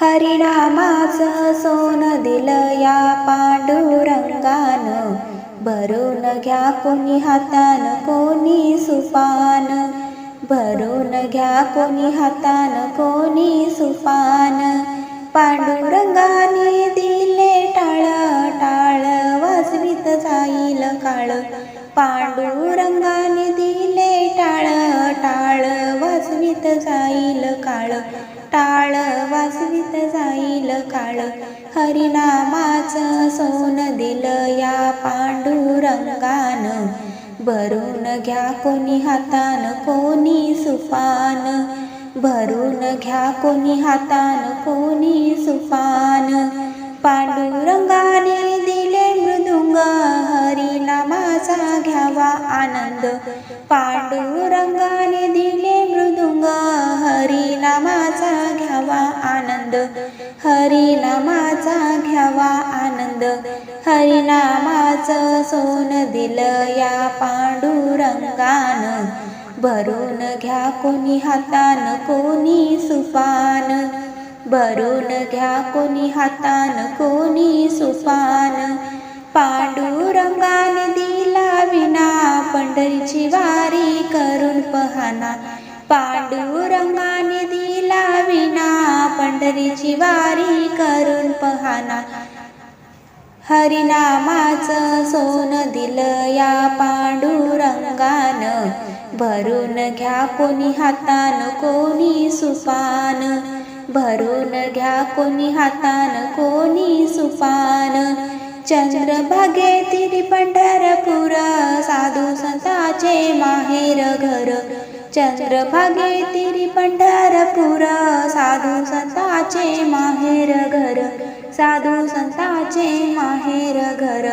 हरिनामाचं सोन दिलं या पांडुरंगानं. भरून घ्या कोणी हातान कोणी सुपान. भरून घ्या कोणी हातान कोणी सुपान. पांडुरंगाने दिले टाळ टाळ वाजवीत जाईल काळ. पांडुरंगाने दिले टाळ टाळ वाजवीत जाईल काळ. टाळ वाजवित जाईल काळ. हरिनामाच सोन दिल या पांडुरंगान. भरून घ्या कोणी हातान कोणी सुपान भरून घ्या कोणी हातान कोणी सुपान पांडुरंगाने दिले मृदुंग हरिनामाचा घ्यावा आनंद. पांडुरंगाने दिले मृदुंग आनंद. हरिनामाचा घ्यावा आनंद. हरिनामाचं सोन दिलं या पांडुरंगान. भरून घ्या कोणी हातान कोणी सुपान. भरून घ्या कोणी हातान कोणी सुपान. पांडुरंगाने दिला विना पंढरीची वारी करून पहाना. पांडुरंगाने दिला पंढरीची वारी करून पहाना हरिनामाचं सोन दिलं या पांडुरंगान. भरून घ्या कोणी हातान कोणी सुपान. भरून घ्या कोणी हातान कोणी सुपान. चंद्रभागे तिरी पंढरपूर साधू संताचे माहेर घर. चंद्रभागे तिरी पंढरपूर साधू घर साधू संताचे माहेर घर.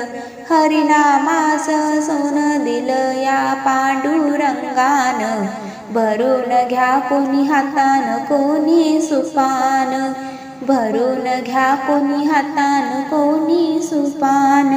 हरिनामास सोन दिल या पांडुरंगान. भरून घ्या कोणी हातान कोणी सुपान. भरून घ्या कोणी हातान कोणी सुपान.